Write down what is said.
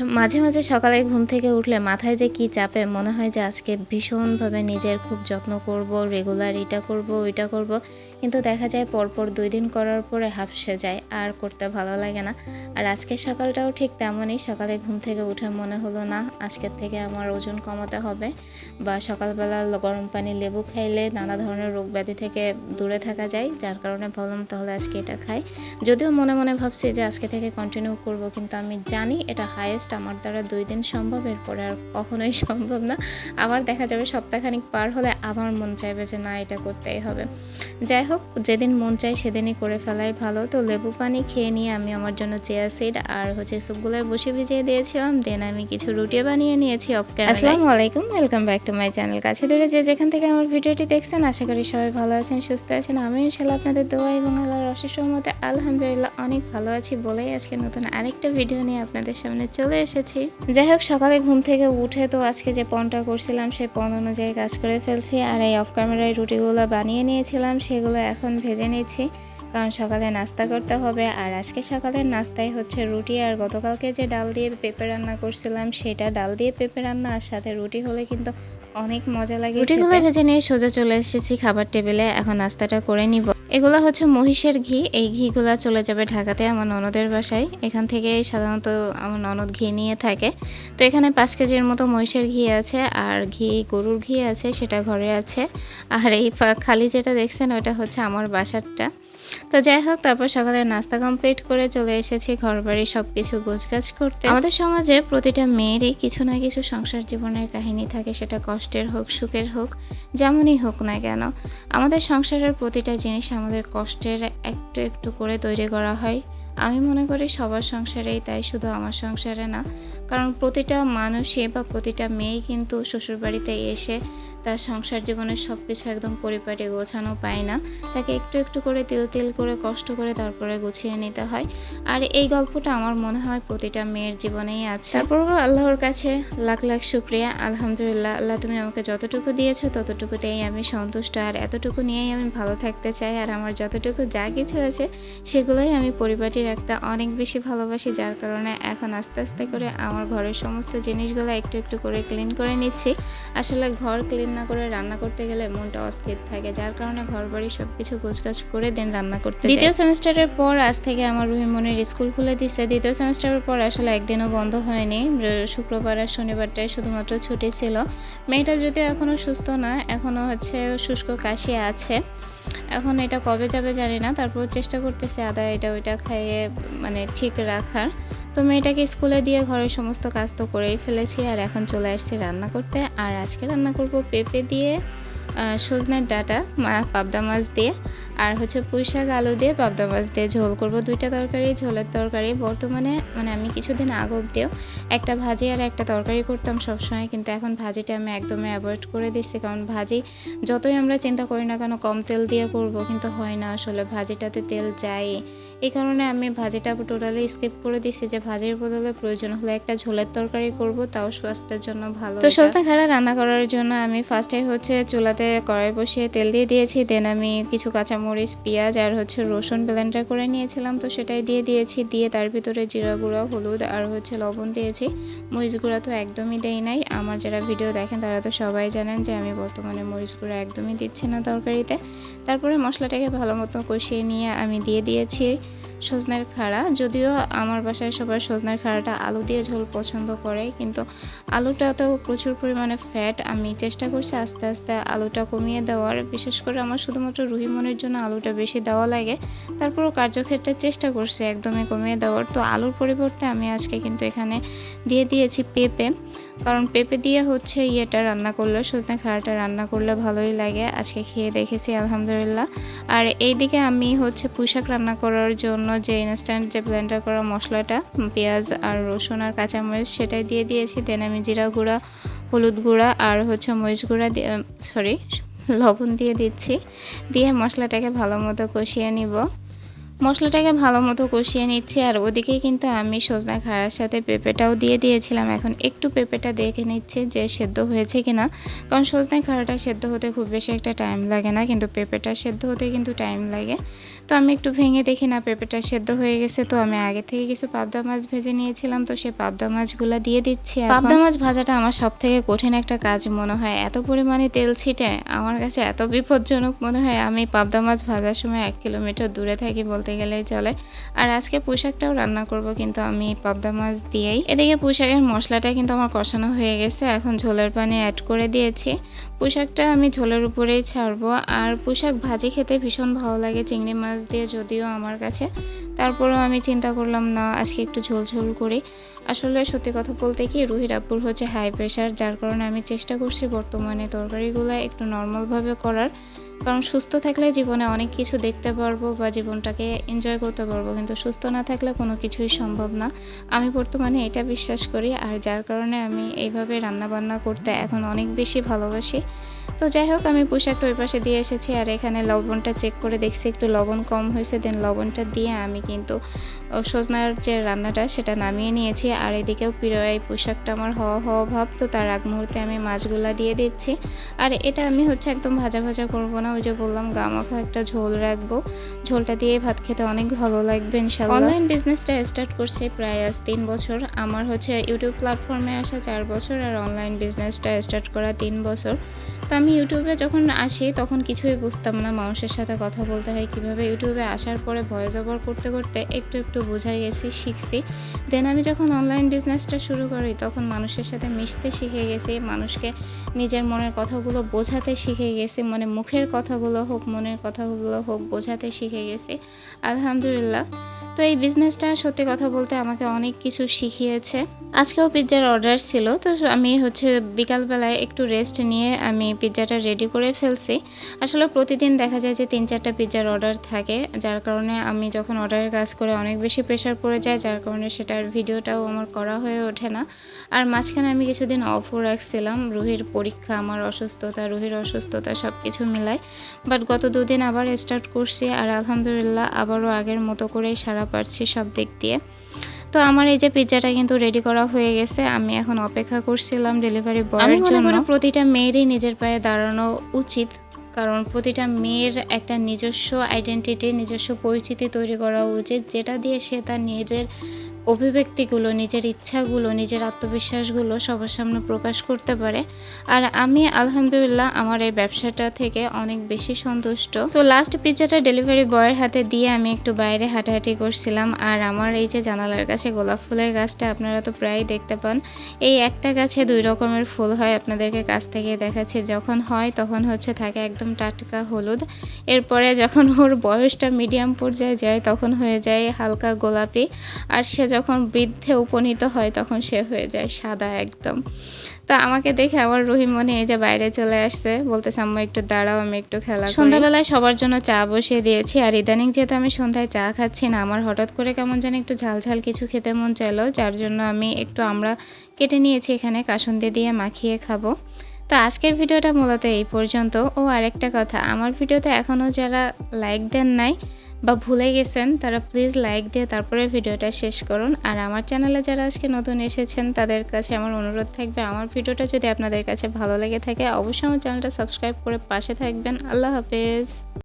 মাঝে মাঝে সকালে ঘুম থেকে উঠলে মাথায় যে কি চাপে, মনে হয় যে আজকে ভীষণভাবে নিজের খুব যত্ন করব রেগুলার এটা করব, ওইটা করব। কিন্তু দেখা যায় পরপর দুই দিন করার পরে হাফসে যায়, আর করতে ভালো লাগে না। আর আজকের সকালটাও ঠিক তেমনই, সকালে ঘুম থেকে উঠে মনে হলো না, আজকের থেকে আমার ওজন কমাতে হবে। বা সকালবেলা গরম পানি লেবু খাইলে নানা ধরনের রোগ ব্যাধি থেকে দূরে থাকা যায়, যার কারণে ভাবলাম তাহলে আজকে এটা খাই। যদিও মনে মনে ভাবছি যে আজকে থেকে কন্টিনিউ করব, কিন্তু আমি জানি এটা হাইয়েস্ট আমার দ্বারা দুই দিন সম্ভব, এরপরে আর কখনোই সম্ভব না। আবার দেখা যাবে সপ্তাহখানিক পার হলে আবার মন চাইবে যে না, এটা করতেই হবে। যাই হোক, যেদিন মন চাই সেদিনই করে ফেলাই ভালো। তো লেবু পানি খেয়ে নিয়ে আমি আমার জন্য চেয়ার সিড আর হচ্ছে সুপগুলো বসে ভিজিয়ে দিয়েছিলাম। দেন আমি কিছু রুটি বানিয়ে নিয়েছি অফ আসসালামু আলাইকুম welcome back to my channel কাছে দূরে যে যেখান থেকে আমার ভিডিওটি দেখছেন, আশা করি সবাই ভালো আছেন, সুস্থ আছেন। আমি ইনশাল্লাহ আপনাদের দোয়া এবং আল্লাহর অশেষ মতে আলহামদুলিল্লাহ অনেক ভালো আছি বলেই আজকে নতুন আরেকটা ভিডিও নিয়ে আপনাদের সামনে চলে এসেছি। যাই হোক সকালে ঘুম থেকে উঠে তো আজকে যে পণটা করছিলাম সেই পণ অনুযায়ী কাজ করে ফেলছি আর এই অফ ক্যামেরায় রুটিগুলো বানিয়ে নিয়েছিলাম সেগুলো এখন ভেজে নিচ্ছি। কারণ সকালে নাস্তা করতে হবে আর আজকে সকালের নাস্তায় হচ্ছে রুটি। আর গতকালকে যে ডাল দিয়ে পেঁপে রান্না করছিলাম সেটা ডাল দিয়ে পেঁপে রান্না আর সাথে রুটি হলে কিন্তু অনেক মজা লাগে রুটিগুলো ভেজে নিয়ে সোজা চলে এসেছি খাবার টেবিলে। এখন নাস্তাটা করে নিব। এগুলো হচ্ছে মহিষের ঘি। এই ঘিগুলো চলে যাবে ঢাকাতে আমার ননদের বাসায়। এখান থেকে সাধারণত আমার ননদ ঘি নিয়ে থাকে। তো এখানে পাঁচ কেজির মতো মহিষের ঘি আছে আর ঘি, গরুর ঘি আছে, সেটা ঘরে আছে। আর এই খালি যেটা দেখছেন, ওটা হচ্ছে আমার বাসারটা। তো যাই হোক, তারপর সকালে নাস্তা কমপ্লিট করে চলে এসেছি ঘর বাড়ি সব কিছু গোছগাছ করতে। আমাদের সমাজে প্রতিটা মেয়েরই কিছু না কিছু সংসার জীবনের কাহিনী থাকে, সেটা কষ্টের হোক, সুখের হোক, যেমনই হোক না কেন। আমাদের সংসারের প্রতিটা জিনিস আমাদের কষ্টের একটু একটু করে তৈরি করা হয়। আমি মনে করি সবার সংসারেই তাই, শুধু আমার সংসারে না। কারণ প্রতিটা মানুষে বা প্রতিটা মেয়েই কিন্তু শ্বশুরবাড়িতে এসে তার সংসার জীবনের সব কিছু একদম পরিপাটি গোছানো পায় না। তাকে একটু একটু করে তিল তিল করে কষ্ট করে তারপরে গুছিয়ে নিতে হয়। আর এই গল্পটা আমার মনে হয় প্রতিটা মেয়ের জীবনেই আছে। তারপর আল্লাহর কাছে লাখ লাখ শুক্রিয়া, আলহামদুলিল্লাহ, আল্লাহ তুমি আমাকে যতটুকু দিয়েছ ততটুকুতেই আমি সন্তুষ্ট। আর এতটুকু নিয়েই আমি ভালো থাকতে চাই। আর আমার যতটুকু যা কিছু আছে সেগুলোই আমি পরিপাটি রাখতে অনেক বেশি ভালোবাসি, যার কারণে এখন আস্তে আস্তে করে আমার ঘরের সমস্ত জিনিসগুলো একটু একটু করে ক্লিন করে নিচ্ছি। আসলে ঘর ক্লিন না করে রান্না করতে গেলে মনটা অস্থির থাকে। যার কারণে ঘর বাড়ি সব কিছু গোছগাছ করে দেন রান্না করতে দ্বিতীয় সেমিস্টারের পর আজ থেকে আমার রুহিমনির স্কুল খুলে দিচ্ছে দ্বিতীয় সেমিস্টারের পর আসলে একদিনও বন্ধ হয়নি। শুক্রবার আর শনিবারটায় শুধুমাত্র ছুটি ছিল। মেয়েটা যদিও এখনও সুস্থ না এখনও হচ্ছে শুষ্ক কাশি আছে। এখন এটা কবে যাবে জানি না। তারপর চেষ্টা করতেছে আদা এটা ওইটা খাইয়ে মানে ঠিক রাখার। তো মেয়েটাকে স্কুলে দিয়ে ঘরের সমস্ত কাজ তো করেই ফেলেছি, আর এখন চলে আসছি রান্না করতে। আর আজকে রান্না করব পেঁপে দিয়ে সজনের ডাটা পাবদা মাছ দিয়ে, আর হচ্ছে পুঁই শাক, আলু দিয়ে পাবদা মাছ দিয়ে ঝোল করব। দুইটা তরকারি, ঝোলের তরকারি। বর্তমানে মানে আমি কিছুদিন আগ অব্দিও একটা ভাজি আর একটা তরকারি করতাম সবসময়, কিন্তু এখন ভাজিটা আমি একদমই অ্যাভয়েড করে দিচ্ছি। কারণ ভাজি যতই আমরা চিন্তা করি না কেন, কম তেল দিয়ে করব, কিন্তু হয় না। আসলে ভাজিটাতে তেল যায় এই কারণে আমি ভাজিটা টোটালি স্কিপ করে দিচ্ছি যে ভাজির বদলে প্রয়োজন হলে একটা ঝোলের তরকারি করব তাও স্বাস্থ্যের জন্য ভালো তো সজনা খাড়া রান্না করার জন্য আমি ফার্স্টে হচ্ছে চুলাতে কড়াই বসিয়ে তেল দিয়ে দিয়েছি দেন আমি কিছু কাঁচামরিচ পেঁয়াজ আর হচ্ছে রসুন ব্লেন্ডার করে নিয়েছিলাম তো সেটাই দিয়ে দিয়েছি দিয়ে তার ভিতরে জিরা গুঁড়া হলুদ আর হচ্ছে লবণ দিয়েছি। মরিচ গুঁড়া তো একদমই দেই নাই আমার যারা ভিডিও দেখেন তারা তো সবাই জানেন যে আমি বর্তমানে মরিচ গুঁড়া একদমই দিচ্ছি না তরকারিতে। তারপরে মশলাটাকে ভালো মতো কষিয়ে নিয়ে আমি দিয়ে দিয়েছি সজনের খাড়া। যদিও আমার বাসায় সবাই সজনের খাড়াটা আলু দিয়ে ঝোল পছন্দ করে, কিন্তু আলুটাতেও প্রচুর পরিমাণে ফ্যাট আমি চেষ্টা করছি আস্তে আস্তে আলুটা কমিয়ে দেওয়ার। বিশেষ করে আমার শুধুমাত্র রুহিমনের জন্য আলুটা বেশি দেওয়া লাগে। তারপরও কার্যক্ষেত্রে চেষ্টা করছি একদমই কমিয়ে দেওয়ার। তো আলুর পরিবর্তে আমি আজকে কিন্তু এখানে দিয়ে দিয়েছি পেঁপে। কারণ পেঁপে দিয়ে হচ্ছে ইয়েটা রান্না করলে, সজনে খাড়াটা রান্না করলে, ভালোই লাগে। আজকে খেয়ে দেখেছি, আলহামদুলিল্লাহ। আর এইদিকে আমি হচ্ছে পুঁইশাক রান্না করার জন্য যে ইনস্ট্যান্ট যে ব্লেন্ডার করা মশলাটা, পেঁয়াজ আর রসুন আর কাঁচামরিচ সেটাই দিয়ে দিয়েছি। দেন আমি জিরা গুঁড়া, হলুদ গুঁড়া আর হচ্ছে মরিচ গুঁড়া সরি লবণ দিয়ে দিচ্ছি। দিয়ে মশলাটাকে ভালো মতো কষিয়ে নিব। মশলাটাকে ভালো মতো কষিয়ে নিচ্ছি আর ওদিকে কিন্তু আমি সজনা খাড়ার সাথে পেঁপেটাও দিয়ে দিয়েছিলাম। এখন একটু পেঁপেটা দেখে নিচ্ছি যে সেদ্ধ হয়েছে কিনা। কারণ সজনা খাড়াটা সেদ্ধ হতে খুব বেশি একটা টাইম লাগে না, কিন্তু পেঁপেটা সেদ্ধ হতে কিন্তু টাইম লাগে। তো আমি একটু ভেঙে দেখি না, পেঁপেটা সেদ্ধ হয়ে গেছে, তো আমি আগে থেকে কিছু পাবদা মাছ ভেজে নিয়েছিলাম, তো সেই পাবদা মাছগুলো দিয়ে দিচ্ছি পাবদা মাছ ভাজাটা আমার সব থেকে কঠিন একটা কাজ মনে হয়, এত পরিমাণে তেল ছিটে, আমার কাছে এত বিপজ্জনক মনে হয়, আমি পাবদা মাছ ভাজার সময় এক কিলোমিটার দূরে থাকি বলতে গেলেই চলে। আর আজকে পোশাকটাও রান্না করব, কিন্তু আমি পাবদা মাছ দিয়েই। এদিকে পোশাকের মশলাটা কিন্তু আমার কষানো হয়ে গেছে, এখন ঝোলের পানি অ্যাড করে দিয়েছি। পোশাকটা আমি ঝোলের উপরেই ছাড়বো, আর পোশাক ভাজি খেতে ভীষণ ভালো লাগে, চিংড়ি মাছ দিয়ে যদিও আমার কাছে। তারপরেও আমি চিন্তা করলাম, না, আজকে একটু ঝোল ঝোল করি। আসলে সত্যি কথা বলতে কি, রুহির আব্বুর হচ্ছে হাই প্রেশার যার কারণে আমি চেষ্টা করছি বর্তমানে তরকারিগুলো একটু নর্মালভাবে করার। কারণ সুস্থ থাকলে জীবনে অনেক কিছু দেখতে পারব বা জীবনটাকে এনজয় করতে পারব, কিন্তু সুস্থ না থাকলে কোনো কিছুই সম্ভব না। আমি বর্তমানে এটা বিশ্বাস করি, আর যার কারণে আমি এইভাবে রান্না বান্না করতে এখন অনেক বেশি ভালোবাসি। তো যাই হোক, আমি পোশাকটা ওই পাশে দিয়ে এসেছি আর এখানে লবণটা চেক করে দেখছি, একটু লবণ কম হয়েছে দেন লবণটা দিয়ে আমি কিন্তু সজনার যে রান্নাটা সেটা নামিয়ে নিয়েছি। আর এদিকেও প্রিয় পোশাকটা আমার হওয়া হওয়া ভাব, তো তার আগ মুহূর্তে আমি মাছগুলা দিয়ে দিচ্ছি। আর এটা আমি হচ্ছে একদম ভাজা ভাজা করব না, ওই যে বললাম গামাখা একটা ঝোল রাখব। ঝোলটা দিয়ে ভাত খেতে অনেক ভালো লাগবে অনলাইন বিজনেসটা স্টার্ট করছে প্রায় আজ তিন বছর। আমার হচ্ছে ইউটিউব প্ল্যাটফর্মে আসা চার বছর আর অনলাইন বিজনেসটা স্টার্ট করা তিন বছর। তো আমি ইউটিউবে যখন আসি, তখন কিছুই বুঝতাম না। মানুষের সাথে কথা বলতে হয় কীভাবে। ইউটিউবে আসার পরে ভয়েস ওভার করতে করতে একটু একটু বোঝাই গেছি, শিখছি। দেন আমি যখন অনলাইন বিজনেসটা শুরু করি, তখন মানুষের সাথে মিশতে শিখে গেছি। মানুষকে নিজের মনের কথাগুলো বোঝাতে শিখে গেছি। মানে মুখের কথাগুলো হোক, মনের কথাগুলো হোক, বোঝাতে শিখে গেছি। আলহামদুলিল্লাহ। তো এই বিজনেসটা সত্যি কথা বলতে আমাকে অনেক কিছু শিখিয়েছে। আজকেও পিৎজার অর্ডার ছিল, তো আমি হচ্ছে বিকালবেলায় একটু রেস্ট নিয়ে আমি পিৎজাটা রেডি করে ফেলছি। আসলে প্রতিদিন দেখা যায় যে তিন চারটা পিৎজার অর্ডার থাকে, যার কারণে আমি যখন অর্ডারের কাজ করে অনেক বেশি প্রেশার পড়ে যায়, যার কারণে সেটার ভিডিওটাও আমার করা হয়ে ওঠে না। আর মাঝখানে আমি কিছুদিন অফও রাখছিলাম, রুহির পরীক্ষা, আমার অসুস্থতা, রুহির অসুস্থতা সব কিছু মিলায়। বাট গত দুদিন আবার স্টার্ট করছি, আর আলহামদুলিল্লাহ আবারও আগের মতো করেই সারা পারছি সব দিক দিয়ে। তো আমার এই যে পিৎজাটা কিন্তু রেডি করা হয়ে গেছে আমি এখন অপেক্ষা করছিলাম ডেলিভারি বয়ের জন্য। প্রতিটা মেয়েরই নিজের পায়ে দাঁড়ানো উচিত কারণ প্রতিটা মেয়ের একটা নিজস্ব আইডেন্টিটি নিজস্ব পরিচিতি তৈরি করা উচিত যেটা দিয়ে সে তার নিজের অভিব্যক্তিগুলো, নিজের ইচ্ছাগুলো, নিজের আত্মবিশ্বাসগুলো সবার সামনে প্রকাশ করতে পারে। আর আমি, আলহামদুলিল্লাহ, আমার এই ব্যবসাটা থেকে অনেক বেশি সন্তুষ্ট। তো লাস্ট পিৎজাটা ডেলিভারি বয়ের হাতে দিয়ে আমি একটু বাইরে হাঁটাহাঁটি করছিলাম। আর আমার এই যে জানালার কাছে গোলাপ ফুলের গাছটা, আপনারা তো প্রায়ই দেখতে পান। এই একটা গাছে দুই রকমের ফুল হয় আপনাদেরকে কাছ থেকে দেখাচ্ছি। যখন হয় তখন হচ্ছে থাকে একদম টাটকা হলুদ। এরপরে যখন ওর বয়সটা মিডিয়াম পর্যায়ে যায়, তখন হয়ে যায় হালকা গোলাপি। আর সে যখন বৃদ্ধে উপনীত হয় তখন সে হয়ে যায় সাদা একদম। তো আমাকে দেখে আমার রহিম মনে এই যে বাইরে চলে আসছে, বলতেছে, আম্মা, একটু দাঁড়াও, আমি একটু খেলা সন্ধ্যাবেলায় সবার জন্য চা বসিয়ে দিয়েছি, আর ইদানিং যেহেতু আমি সন্ধ্যায় চা খাচ্ছি না, আমার হঠাৎ করে কেমন জানি একটু ঝাল ঝাল কিছু খেতে মন চাইলো, যার জন্য আমি একটু আমরা কেটে নিয়েছি এখানে কাসুন্দি দিয়ে মাখিয়ে খাব। তো আজকের ভিডিওটা মূলত এই পর্যন্ত। ও আরেকটা কথা, আমার ভিডিওতে এখনও যারা লাইক দেন নাই বা ভুলে গেছেন, তারা প্লিজ লাইক দিয়ে তারপরে ভিডিওটা শেষ করুন। আর আমার চ্যানেলে যারা আজকে নতুন এসেছেন, তাদের কাছে আমার অনুরোধ থাকবে, আমার ভিডিওটা যদি আপনাদের কাছে ভালো লেগে থাকে, অবশ্যই আমার চ্যানেলটা সাবস্ক্রাইব করে পাশে থাকবেন। আল্লাহ হাফেজ।